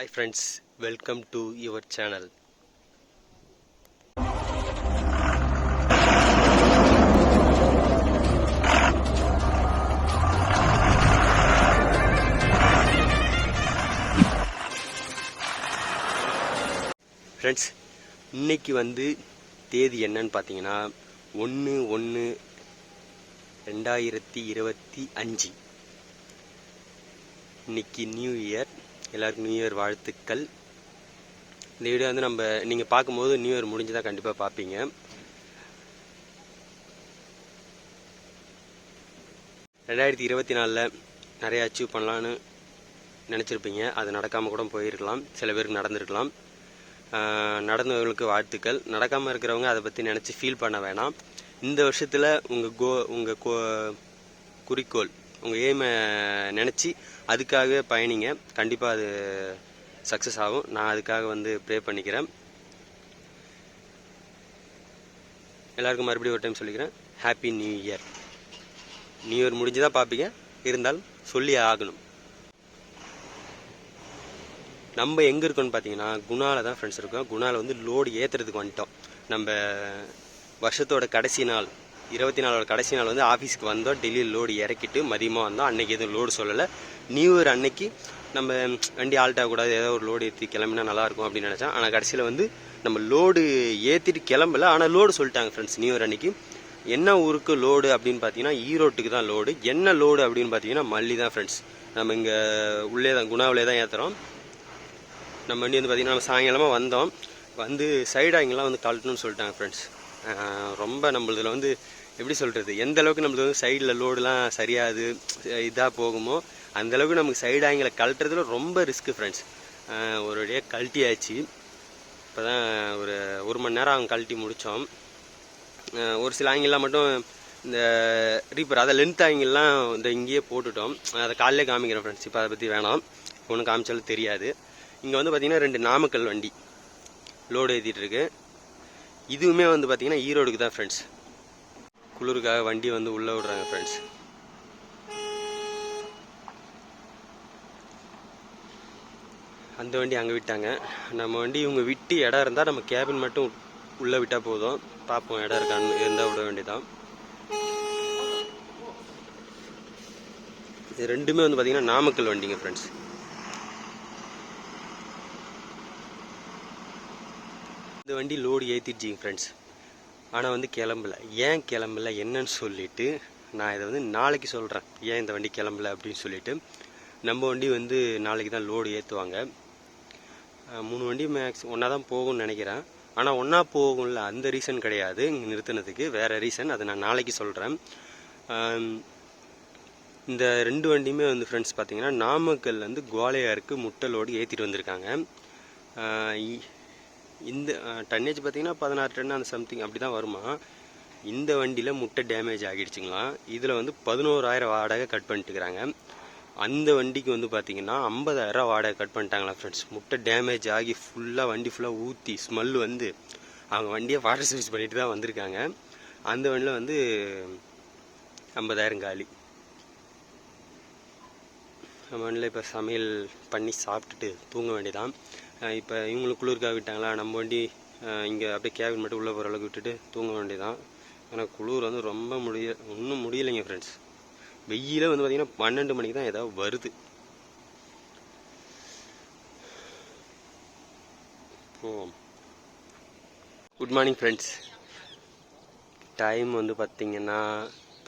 Hi friends welcome to your channel friends இன்னைக்கு வந்து தேதி என்னன்னு பார்த்தீங்கன்னா ஒன்று ஒன்று ரெண்டாயிரத்தி இருபத்தி அஞ்சு. இன்னைக்கு நியூ இயர் எல்லாருக்கும் நியூ இயர் வாழ்த்துக்கள். இந்த வீடியோ வந்து நம்ம நீங்கள் பார்க்கும்போது நியூ இயர் முடிஞ்சுதான் கண்டிப்பாக பார்ப்பீங்க. ரெண்டாயிரத்தி இருபத்தி நாலில் நிறைய அச்சீவ் பண்ணலான்னு நினச்சிருப்பீங்க. அது நடக்காமல் கூட போயிருக்கலாம். சில பேருக்கு நடந்திருக்கலாம். நடந்தவங்களுக்கு வாழ்த்துக்கள். நடக்காமல் இருக்கிறவங்க அதை பற்றி நினச்சி ஃபீல் பண்ண வேணாம். இந்த வருஷத்தில் உங்கள் கோ உங்கள் கோ குறிக்கோள் உங்கள் எய்மை நினச்சி அதுக்காகவே பயணிங்க. கண்டிப்பாக அது சக்ஸஸ் ஆகும். நான் அதுக்காக வந்து ப்ரே பண்ணிக்கிறேன். எல்லாருக்கும் மறுபடியும் ஒரு டைம் சொல்லிக்கிறேன். Happy new year new year முடிஞ்சுதான் பார்ப்பீங்க இருந்தாலும் சொல்லி ஆகணும். நம்ம எங்கே இருக்கோம்னு பார்த்தீங்கன்னா குணால தான் ஃப்ரெண்ட்ஸ் இருக்கோம். குணால் வந்து லோடு ஏற்றுறதுக்கு வந்துட்டோம். நம்ம வருஷத்தோட கடைசி நாள். இருபத்தி நாலோட கடைசி நாள் வந்து ஆஃபீஸ்க்கு வந்தோம். டெல்லியில் லோடு இறக்கிட்டு மதியமாக வந்தோம். அன்னைக்கு எதுவும் லோடு சொல்லலை. நியூ இயர் அன்னைக்கு நம்ம வண்டி ஆல்ட் ஆகக்கூடாது. ஏதோ ஒரு லோடு ஏற்றி கிளம்பினா நல்லாயிருக்கும் அப்படின்னு நினச்சேன். ஆனால் கடைசியில் வந்து நம்ம லோடு ஏற்றிட்டு கிளம்பல. ஆனால் லோடு சொல்லிட்டாங்க ஃப்ரெண்ட்ஸ் நியூ இயர் அன்னைக்கு. என்ன ஊருக்கு லோடு அப்படின்னு பார்த்தீங்கன்னா ஈரோட்டுக்கு தான் லோடு என்ன லோடு அப்படின்னு பார்த்தீங்கன்னா மல்லி தான் ஃப்ரெண்ட்ஸ் நம்ம இங்கே உள்ளே தான் குணாவிலே தான் ஏற்றுறோம் நம்ம வண்டி வந்து பார்த்திங்கன்னா நம்ம சாயங்காலமாக வந்தோம். வந்து சைடாக இங்கெல்லாம் வந்து கழட்டணும்னு சொல்லிட்டாங்க ஃப்ரெண்ட்ஸ் ரொம்ப நம்மளதில் வந்து எப்படி சொல்கிறது எந்த அளவுக்கு நம்மளுக்கு வந்து சைடில் லோடுலாம் சரியாது இதாக போகுமோ அந்த அளவுக்கு நமக்கு சைடு ஆங்கில கழட்டுறதுல ரொம்ப ரிஸ்க்கு ஃப்ரெண்ட்ஸ் ஒரு வழியாக கழட்டியாச்சு. இப்போ தான் ஒரு ஒரு மணி நேரம் அவங்க கழட்டி முடித்தோம் ஒரு சில ஆங்கிலாம் மட்டும் இந்த ரீப்பர் அதை லென்த் ஆங்கிள்லாம் இந்த இங்கேயே போட்டுட்டோம். அதை காலையிலே காமிக்கிறேன் ஃப்ரெண்ட்ஸ் இப்போ அதை பற்றி வேணாம். ஒன்றும் காமிச்சாலும் தெரியாது. இங்கே வந்து பார்த்தீங்கன்னா ரெண்டு நாமக்கல் வண்டி லோடு ஏற்றிட்டுருக்கு இதுவுமே வந்து பார்த்தீங்கன்னா ஈரோடுக்கு தான் ஃப்ரெண்ட்ஸ் குளிருக்காக வண்டி வந்து உள்ளே விடுறாங்க ஃப்ரெண்ட்ஸ் அந்த வண்டி அங்கே விட்டாங்க. நம்ம வண்டி இவங்க விட்டு இடம் இருந்தால் நம்ம கேபின் மட்டும் உள்ளே விட்டால் போதும். பார்ப்போம் இடம் இருக்கான்னு இருந்தால் விட வேண்டியதான் இது ரெண்டுமே வந்து பார்த்திங்கன்னா நாமக்கல் வண்டிங்க ஃப்ரெண்ட்ஸ் இந்த வண்டி லோடு ஏற்றிடுச்சிங்க ஃப்ரெண்ட்ஸ் ஆனால் வந்து கிளம்பல. ஏன் கிளம்பல? என்னன்னு சொல்லிட்டு நான் இதை வந்து நாளைக்கு சொல்கிறேன் ஏன் இந்த வண்டி கிளம்பல அப்படின்னு சொல்லிட்டு. நம்ம வண்டி வந்து நாளைக்கு தான் லோடு ஏற்றுவாங்க மூணு வண்டி மேக்ஸ் ஒன்றா தான் போகும்னு நினைக்கிறேன். ஆனால் ஒன்றா போகும்ல அந்த ரீசன் கிடையாது. இங்கே நிறுத்தினதுக்கு வேறு ரீசன் அதை நான் நாளைக்கு சொல்கிறேன் இந்த ரெண்டு வண்டியுமே வந்து ஃப்ரெண்ட்ஸ் பார்த்தீங்கன்னா நாமக்கல்லேருந்து வந்து குவாலியாருக்கு முட்டை லோடு ஏற்றிட்டு வந்திருக்காங்க. இ- இந்த டன்னேஜ் பார்த்தீங்கன்னா பதினாறு டன் அந்த சம்திங் அப்படி தான் வருமா? இந்த வண்டியில் முட்டை டேமேஜ் ஆகிடுச்சிங்களா? இதில் வந்து பதினோராயிரம் வாடகை கட் பண்ணிட்டுக்கிறாங்க அந்த வண்டிக்கு வந்து பார்த்தீங்கன்னா ஐம்பதாயிரம் வாடகை கட் பண்ணிட்டாங்களா ஃப்ரெண்ட்ஸ் முட்டை டேமேஜ் ஆகி ஃபுல்லாக வண்டி ஃபுல்லாக ஊற்றி ஸ்மெல் வந்து அவங்க வண்டியை வாட்டர் சர்வீஸ் பண்ணிட்டு தான் வந்திருக்காங்க. அந்த வண்டியில் வந்து ஐம்பதாயிரம் காலி. நம்ம வண்டியில் இப்போ சமையல் பண்ணி சாப்பிட்டுட்டு தூங்க வேண்டியதான் இப்போ இவங்களுக்கு குளிர்காக விட்டாங்களா? நம்ம வண்டி இங்கே அப்படியே கேபின் மட்டும் உள்ளே போகிற அளவுக்கு விட்டுட்டு தூங்க வேண்டியதான் ஆனால் குளிர் வந்து ரொம்ப முடிய ஒன்றும் முடியலைங்க ஃப்ரெண்ட்ஸ் வெயிலே வந்து பார்த்திங்கன்னா பன்னெண்டு மணிக்கு தான் ஏதாவது வருது. போவோம். குட் மார்னிங் ஃப்ரெண்ட்ஸ் டைம் வந்து பார்த்திங்கன்னா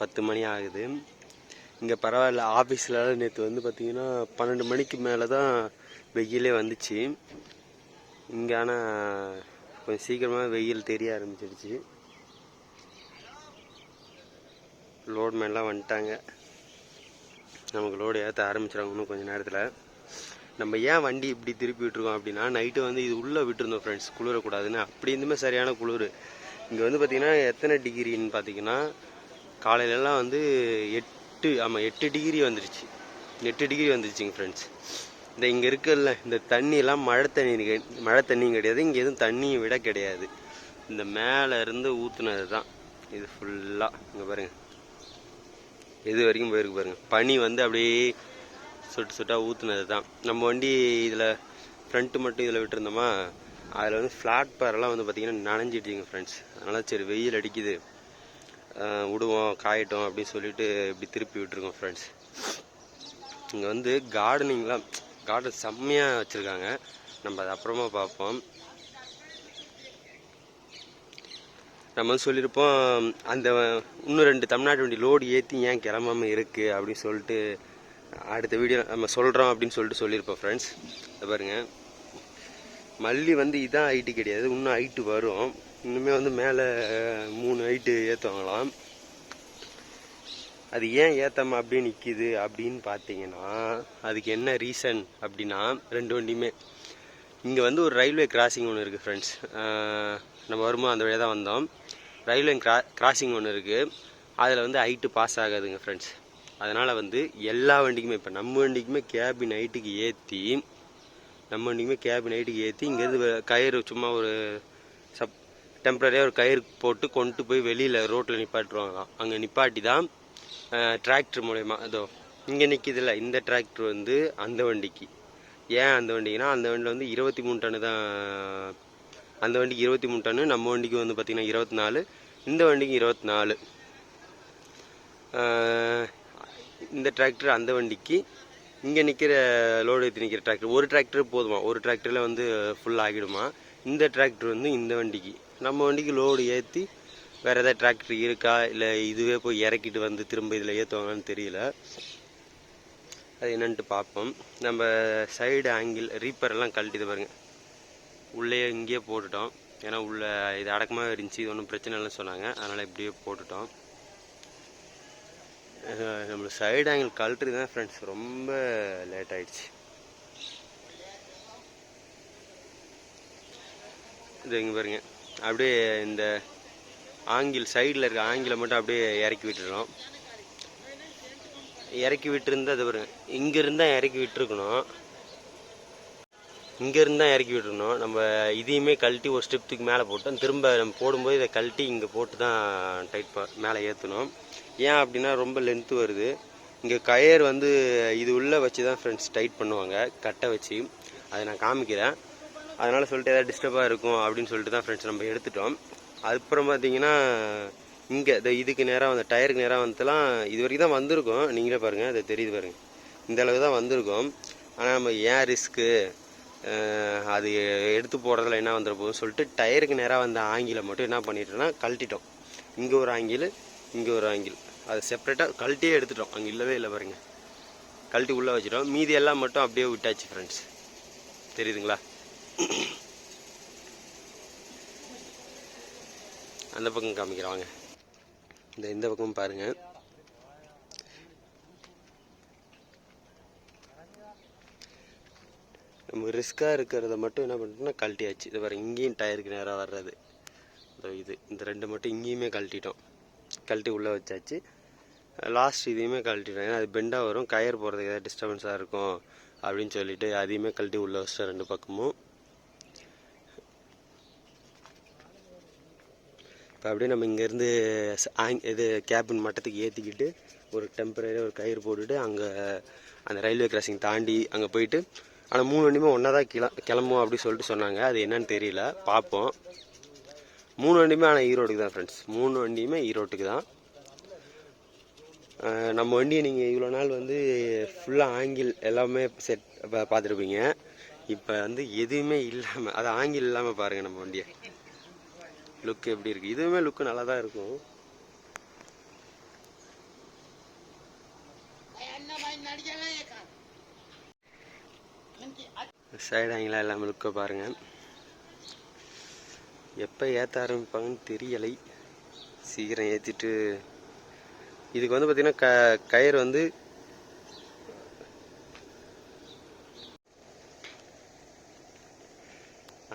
பத்து மணி ஆகுது. இங்கே பரவாயில்ல ஆஃபீஸில் நேற்று வந்து பார்த்திங்கன்னா பன்னெண்டு மணிக்கு மேலே தான் வெயிலே வந்துச்சு. இங்கே ஆனால் கொஞ்சம் சீக்கிரமாக வெயில் தெரிய ஆரம்பிச்சிடுச்சு. லோடு மேலாம் வந்துட்டாங்க. நமக்கு லோடு ஏற்ற ஆரம்பிச்சிடாங்கன்னு இன்னும் கொஞ்சம் நேரத்தில். நம்ம ஏன் வண்டி இப்படி திருப்பி விட்டுருக்கோம் அப்படின்னா நைட்டு வந்து இது உள்ளே விட்டுருந்தோம் ஃப்ரெண்ட்ஸ் குளிரக்கூடாதுன்னு. அப்படி இருந்துமே சரியான குளிர். இங்கே வந்து பார்த்திங்கன்னா எத்தனை டிகிரின்னு பார்த்தீங்கன்னா காலையிலலாம் வந்து எட்டு ஆமாம் எட்டு டிகிரி வந்துருச்சு. எட்டு டிகிரி வந்துருச்சுங்க ஃப்ரெண்ட்ஸ் இந்த இங்கே இருக்குல்ல இந்த தண்ணியெல்லாம் மழை தண்ணி மழை தண்ணியும் கிடையாது. இங்கே எதுவும் தண்ணியும் விட கிடையாது. இந்த மேலே இருந்து ஊற்றுனது தான். இது ஃபுல்லாக இங்கே பாருங்கள் இது வரைக்கும் போயிருக்கு பாருங்கள் பனி வந்து அப்படியே சொட்டு சொட்டாக ஊற்றுனது தான். நம்ம வண்டி இதில் ஃப்ரண்ட்டு மட்டும் இதில் விட்டுருந்தோமா அதில் வந்து ஃப்ளாட் பேரெல்லாம் வந்து பார்த்திங்கன்னா நனைஞ்சிடுச்சிங்க ஃப்ரெண்ட்ஸ் அதனால் சரி வெயில் அடிக்குது. விடுவோம் காயட்டும் அப்படின்னு சொல்லிட்டு இப்படி திருப்பி விட்டுருக்கோம் ஃப்ரெண்ட்ஸ் இங்கே வந்து கார்டனிங்லாம் கார்டன் செம்மையாக வச்சுருக்காங்க. நம்ம அதை அப்புறமா பார்ப்போம். நம்ம வந்து சொல்லியிருப்போம் அந்த இன்னும் ரெண்டு தமிழ்நாட்டு வண்டி லோடு ஏற்றி ஏன் கிளம்பாமல் இருக்குது அப்படின்னு சொல்லிட்டு அடுத்த வீடியோ நம்ம சொல்கிறோம் அப்படின்னு சொல்லிட்டு சொல்லியிருப்போம் ஃப்ரெண்ட்ஸ் இதை பாருங்கள் மல்லி வந்து இதான் ஹைட்டு கிடையாது இன்னும் ஹைட்டு வரும். இன்னுமே வந்து மேலே மூணு ஹைட்டு ஏற்றுவாங்களாம் அது ஏன் ஏத்தாம அப்படியே நிற்கிது அப்படின்னு பார்த்தீங்கன்னா அதுக்கு என்ன ரீசன் அப்படின்னா ரெண்டு வண்டியுமே. இங்கே வந்து ஒரு ரயில்வே கிராசிங் ஒன்று இருக்குது ஃப்ரெண்ட்ஸ் நம்ம வரும்போது அந்த வழியாக தான் வந்தோம். ரயில்வே கிரா கிராசிங் ஒன்று இருக்குது அதில் வந்து ஹைட்டு பாஸ் ஆகாதுங்க ஃப்ரெண்ட்ஸ் அதனால் வந்து எல்லா வண்டிக்குமே இப்போ நம்ம வண்டிக்குமே கேபின் ஹைட்டுக்கு ஏற்றி நம்ம வண்டிக்குமே கேபின் ஹைட்டுக்கு ஏற்றி இங்கேருந்து கயிறு சும்மா ஒரு சப் டெம்பரரியாக ஒரு கயிறு போட்டு கொண்டு போய் வெளியில் ரோட்டில் நிப்பாட்டுருவாங்களாம் அங்கே நிப்பாட்டி தான் டிராக்டர் மூலயமா அதோ இங்கே நிற்கிதுல்ல இந்த டிராக்டர் வந்து அந்த வண்டிக்கு. ஏன் அந்த வண்டிக்குன்னா அந்த வண்டியில் வந்து இருபத்தி மூணு டன்னு தான் அந்த வண்டிக்கு இருபத்தி மூணு டன்னு நம்ம வண்டிக்கு வந்து பார்த்திங்கன்னா இருபத்தி நாலு இந்த வண்டிக்கு இருபத்தி நாலு. இந்த டிராக்டர் அந்த வண்டிக்கு இங்கே நிற்கிற லோடு ஏற்றி நிற்கிற டிராக்டர் ஒரு டிராக்டர் போதுமா? ஒரு டிராக்டரில் வந்து ஃபுல் ஆகிடுமா? இந்த டிராக்டர் வந்து இந்த வண்டிக்கு. நம்ம வண்டிக்கு லோடு ஏற்றி வேறு ஏதாவது டிராக்டர் இருக்கா? இல்லை இதுவே போய் இறக்கிட்டு வந்து திரும்ப இதில் ஏற்றுவாங்கன்னு தெரியல. அது என்னன்ட்டு பார்ப்போம். நம்ம சைடு ஆங்கிள் ரீப்பர் எல்லாம் கழட்டிது பாருங்க. உள்ளே இங்கேயே போட்டுட்டோம். ஏன்னா உள்ள இது அடக்கமாக இருந்துச்சு இது ஒன்றும் பிரச்சனை இல்லைன்னு சொன்னாங்க. அதனால் இப்படியே போட்டுட்டோம். நம்ம சைடு ஆங்கிள் கழட்டுறது தான் ஃப்ரெண்ட்ஸ் ரொம்ப லேட் ஆயிடுச்சு. இது இங்கே பாருங்க. அப்படியே இந்த ஆங்கில் சைடில் இருக்க ஆங்கிளை மட்டும் அப்படியே இறக்கி விட்டுறோம். இறக்கி விட்டுருந்தா அது பாருங்க இங்கே இருந்தால் இறக்கி விட்டுருக்கணும். இங்கே இருந்தால் இறக்கி விட்டுருணும் நம்ம இதையுமே கழட்டி ஒரு ஸ்டெப்த்துக்கு மேலே போட்டோம். திரும்ப நம்ம போடும்போது இதை கழட்டி இங்கே போட்டு தான் டைட் மேலே ஏற்றணும். ஏன் அப்படின்னா ரொம்ப லென்த்து வருது. இங்கே கயர் வந்து இது உள்ளே வச்சு தான் ஃப்ரெண்ட்ஸ் டைட் பண்ணுவாங்க. கட்டை வச்சு. அதை நான் காமிக்கிறேன். அதனால் சொல்லிட்டு ஏதாவது டிஸ்டர்பாக இருக்கும் அப்படின்னு சொல்லிட்டு தான் ஃப்ரெண்ட்ஸ் நம்ம எடுத்துட்டோம். அதுக்கப்புறம் பார்த்தீங்கன்னா இங்கே இந்த இதுக்கு நேராக அந்த டயருக்கு நேராக வந்துலாம் இது வரைக்கும் தான் வந்திருக்கோம். நீங்களே பாருங்கள் அது தெரியுது பாருங்கள் இந்த அளவு தான் வந்திருக்கோம். ஆனால் நம்ம ஏன் ரிஸ்க்கு அது எடுத்து போடுறதுல என்ன வந்துட போகுதுன்னு சொல்லிட்டு டயருக்கு நேராக வந்த ஆங்கில மட்டும் என்ன பண்ணிட்டோம்னா கழட்டிட்டோம். இங்கே ஒரு ஆங்கிள் இங்கே ஒரு ஆங்கிள். அதை செப்பரேட்டாக கழட்டியே எடுத்துட்டோம். அங்கே இல்லவே இல்லை பாருங்கள் கழட்டி உள்ளே வச்சிட்டோம். மீதி எல்லாம் மட்டும் அப்படியே விட்டாச்சு ஃப்ரெண்ட்ஸ் தெரியுதுங்களா? அந்த பக்கம் காமிக்கிறாங்க இந்த இந்த பக்கம் பாருங்கள் நம்ம ரிஸ்க்காக இருக்கிறத மட்டும் என்ன பண்ணிட்டோம்னா கழட்டியாச்சு. இது பாருங்க இங்கேயும் டயருக்கு நேராக வர்றது. இது இந்த ரெண்டு மட்டும் இங்கேயுமே கழட்டிட்டோம். கழட்டி உள்ளே வச்சாச்சு. லாஸ்ட் இதையுமே கழட்டிட்டோம். ஏன்னா அது பெண்டாக வரும். கயர் போகிறதுக்கு ஏதாவது டிஸ்டர்பன்ஸாக இருக்கும் அப்படின்னு சொல்லிட்டு அதையுமே கழட்டி உள்ளே வச்சிட்டோம் ரெண்டு பக்கமும். இப்போ அப்படியே நம்ம இங்கேருந்து இது கேபின் மட்டத்துக்கு ஏற்றிக்கிட்டு ஒரு டெம்பரரி ஒரு கயிறு போட்டுட்டு அங்கே அந்த ரயில்வே கிராசிங் தாண்டி அங்கே போயிட்டு ஆனால் மூணு வண்டியுமே ஒன்றா தான் கிள கிளம்பும் அப்படின்னு சொல்லிட்டு சொன்னாங்க. அது என்னன்னு தெரியல. பார்ப்போம். மூணு வண்டியுமே ஆனால் ஈரோட்டுக்கு தான் ஃப்ரெண்ட்ஸ் மூணு வண்டியுமே ஈரோட்டுக்கு தான். நம்ம வண்டியை நீங்கள் இவ்வளோ நாள் வந்து ஃபுல்லாக ஆங்கிள் எல்லாமே செட் பார்த்துருப்பீங்க. இப்போ வந்து எதுவுமே இல்லாமல் அது ஆங்கிள் இல்லாமல் பாருங்கள் நம்ம வண்டியை. லுக் எப்படி இருக்கு? இதுவுமே லுக் நல்லா தான் இருக்கும். சைடு ஆங்கிலாம் எல்லாமே லுக்கை பாருங்க. எப்போ ஏற்ற ஆரம்பிப்பாங்கன்னு தெரியலை. சீக்கிரம் ஏற்றிட்டு இதுக்கு வந்து பார்த்திங்கன்னா க கயிறு வந்து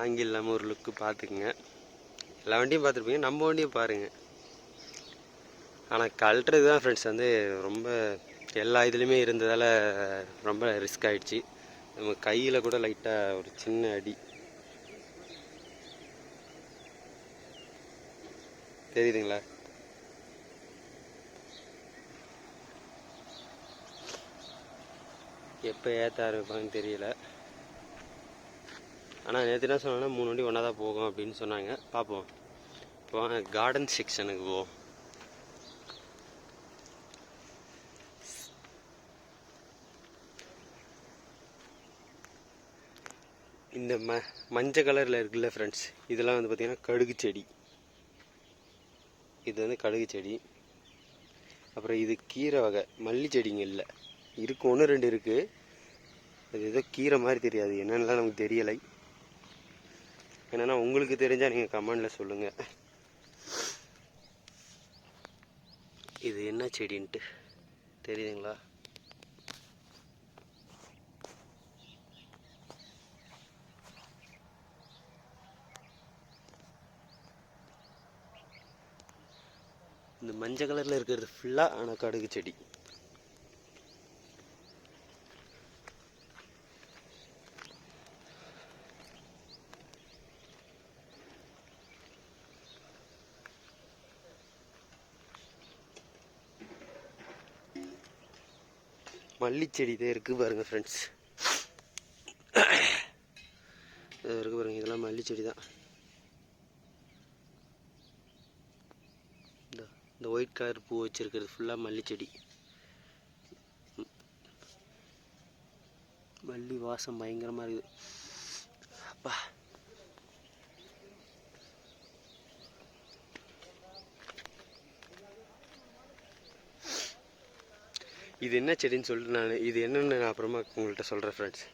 ஆங்கில் இல்லாமல் ஒரு லுக்கு பார்த்துக்குங்க எல்லா வண்டியும் பார்த்துருப்பீங்க. நம்ம வண்டியும் பாருங்கள் ஆனால் கழட்டுறது தான் ஃப்ரெண்ட்ஸ் வந்து ரொம்ப எல்லா இதுலேயுமே இருந்ததால் ரொம்ப ரிஸ்க் ஆகிடுச்சு நம்ம கையில் கூட லைட்டாக ஒரு சின்ன அடி. தெரியுதுங்களா? எப்போ ஏற்ற ஆரம்பிப்பாங்கன்னு தெரியல. ஆனால் நேற்று என்ன சொன்னாங்கன்னா மூணு வண்டி ஒன்றா தான் போகும் அப்படின்னு சொன்னாங்க. பார்ப்போம் இப்போ கார்டன் செக்ஷனுக்கு போவோம் இந்த ம மஞ்சள் கலரில் இருக்குல்ல ஃப்ரெண்ட்ஸ் இதெல்லாம் வந்து பார்த்திங்கன்னா கடுகு செடி. இது வந்து கடுகு செடி. அப்புறம் இது கீரை வகை மல்லி செடிங்க இல்லை. இருக்கு ஒன்று ரெண்டு இருக்குது அது ஏதோ கீரை மாதிரி தெரியாது என்னென்னலாம் நமக்கு தெரியலை. என்னென்னா உங்களுக்கு தெரிஞ்சால் நீங்கள் கமெண்டில் சொல்லுங்கள் என்ன செடின்ட்டு தெரியுதுங்களா? இந்த மஞ்சள் கலரில் இருக்கிறது ஃபுல்லாக ஆனால் கடுகு செடி. மல்லிச்செடி தான் இருக்குது பாருங்கள் ஃப்ரெண்ட்ஸ் இது இருக்குது பாருங்கள் இதெல்லாம் மல்லிச்செடி தான். இந்த இந்த ஒயிட் கலர் பூ வச்சுருக்கிறது ஃபுல்லாக மல்லிச்செடி. மல்லி வாசம் பயங்கரமாக இருக்குது. அப்பா. இது என்ன செடின்னு சொல்லிட்டு நான் இது என்னென்னு நான் அப்புறமா உங்கள்கிட்ட சொல்கிறேன் ஃப்ரெண்ட்ஸ்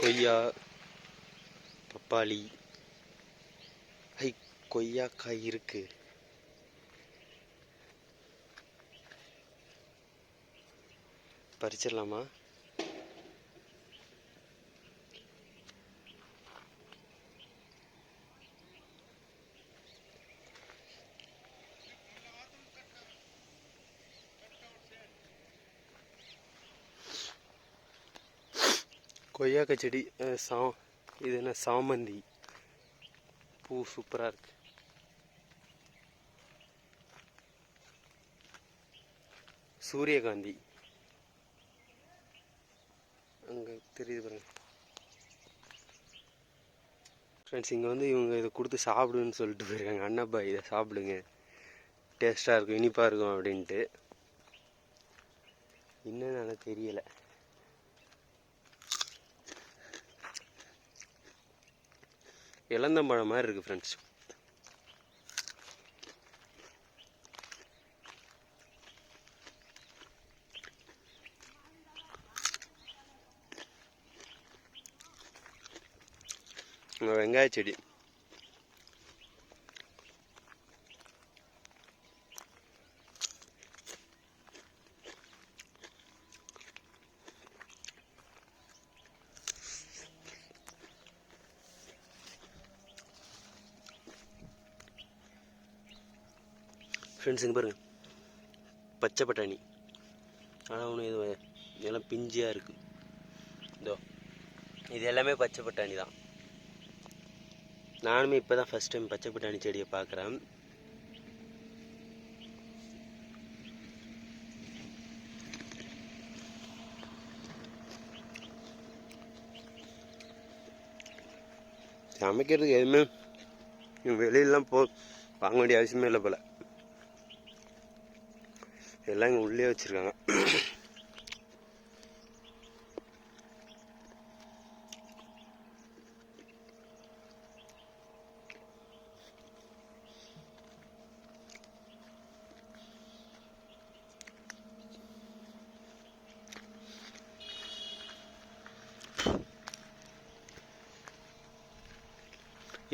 கொய்யா பப்பாளி. ஐ கொய்யாக்காய் இருக்குது பறிச்சிடலாமா கொய்யாக்காய் செடி சா இது என்ன சாமந்தி. பூ சூப்பராக இருக்கு. சூரியகாந்தி. அங்கே தெரியுது பாருங்க. ஃப்ரெண்ட்ஸ் இங்கே வந்து இவங்க இதை கொடுத்து சாப்பிடுன்னு சொல்லிட்டு போயிருக்காங்க. அண்ணப்பா இதை சாப்பிடுங்க. டேஸ்ட்டாக இருக்கும் இனிப்பாக இருக்கும் அப்படின்ட்டு. என்னன்னு நல்லா தெரியலை. இளந்தம்பழம் மாதிரி இருக்குது ஃப்ரெண்ட்ஸ் வெங்காய செடி. ஃப்ரெண்ட்ஸுங்க பாருங்கள் பச்சை பட்டாணி. ஆனால் ஒன்று இது இதெல்லாம் பிஞ்சியாக இருக்குது இதோ இது எல்லாமே பச்சை பட்டாணி தான் நானுமே இப்போ தான் ஃபஸ்ட் டைம் பச்சை பட்டாணி செடியை பார்க்குறேன். சமைக்கிறதுக்கு எதுவுமே வெளியிலலாம் போ வாங்க வேண்டிய அவசியமே இல்லை போல். எல்லாம் இங்கே உள்ளே வச்சுருக்காங்க.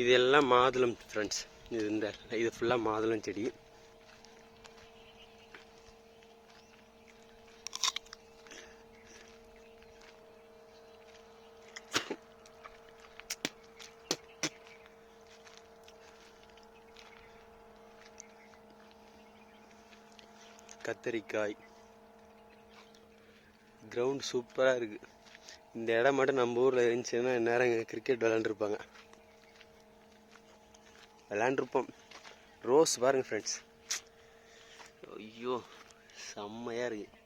இது எல்லாம் மாதுளம் ஃப்ரெண்ட்ஸ் இது இந்த இது ஃபுல்லாக மாதுளம் செடி. கத்தரிக்காய். கிரவுண்ட் சூப்பராக இருக்குது இந்த இடம் மட்டும் நம்ம ஊரில் இருந்துச்சுன்னா நேரம் இங்கே கிரிக்கெட் விளாண்டுருப்பாங்க விளாண்டுருப்போம். ரோஸ் பாருங்கள் ஃப்ரெண்ட்ஸ் ஐயோ செம்மையாக இருக்கு.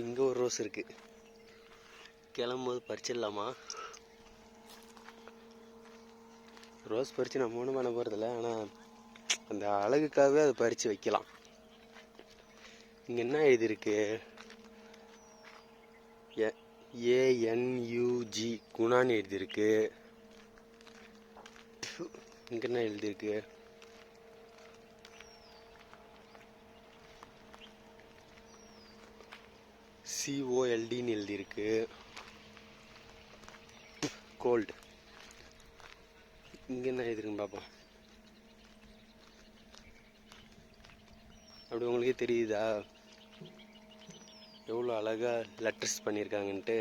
இங்கே ஒரு ரோஸ் இருக்குது கிளம்பும்போது பறிச்சிடலாமா? ரோஸ் பறித்து நம்ம ஒன்றும் பண்ண போகிறதில்ல ஆனால் அந்த அழகுக்காகவே அதை பறித்து வைக்கலாம். இங்கே என்ன எழுதியிருக்கு? ஏஎன்யூஜி குணான்னு எழுதியிருக்கு. இங்கே என்ன எழுதியிருக்கு? சிஓஎல்டின்னு எழுதியிருக்கு. கோல்டு. இங்கே என்ன எழுதிருக்குன்னு பார்ப்போம். அப்படி உங்களுக்கே தெரியுதா? எவ்வளோ அழகாக லெட்டர்ஸ் பண்ணியிருக்காங்கன்ட்டு.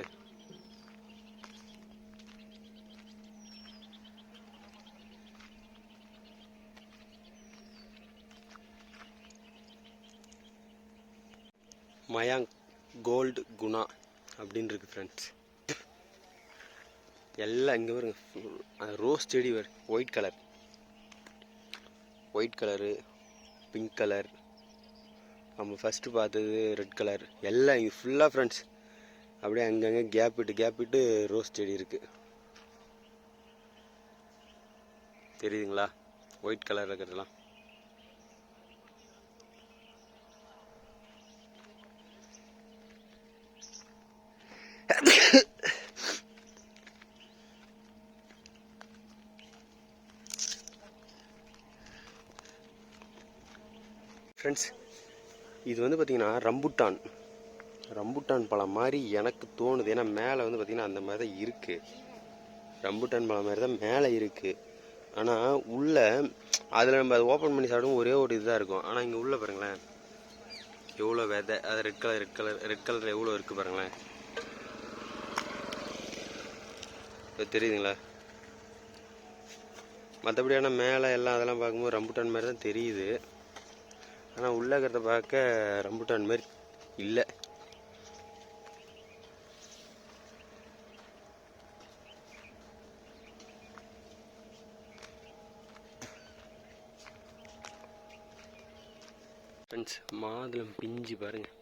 மயாங் கோல்டு குணா அப்படின்னு இருக்கு ஃப்ரெண்ட்ஸ் எல்லாம் இங்கே வருங்க ரோஸ் செடி வரு white colour white colour pink colour நம்ம ஃபஸ்ட்டு பார்த்தது ரெட் கலர் எல்லாம் இங்கே ஃபுல்லாக ஃப்ரெண்ட்ஸ் அப்படியே அங்கங்கே கேப் விட்டு கேப் விட்டு ரோஸ் செடி இருக்குது தெரியுதுங்களா? ஒயிட் கலர் இருக்கிறதுலாம் ஃப்ரெண்ட்ஸ் இது வந்து பார்த்திங்கன்னா ரம்புட்டான். ரம்புட்டான் பழம் மாதிரி எனக்கு தோணுது. ஏன்னா மேலே வந்து பார்த்திங்கன்னா அந்த மாதிரி தான் இருக்குது ரம்புட்டான் பழம் மாதிரி தான் மேலே இருக்குது ஆனால் உள்ள அதில் நம்ம அதை ஓப்பன் பண்ணி சாப்பிடும் ஒரே ஒரு இதுதான் இருக்கும். ஆனால் இங்கே உள்ள பாருங்களேன். எவ்வளோ விதை அது red colour red colour red colour எவ்வளோ இருக்குது பாருங்களேன். இப்போ தெரியுதுங்களா? மற்றபடி ஆனால் மேலே எல்லாம் அதெல்லாம் பார்க்கும்போது ரம்புட்டான் மாதிரி தான் தெரியுது. ஆனால் உள்ளே இருக்கிறத பார்க்க ரம்புட்டான் மாதிரி இல்லை. ஃப்ரெண்ட்ஸ் மாதுளம் பிஞ்சு பாருங்கள்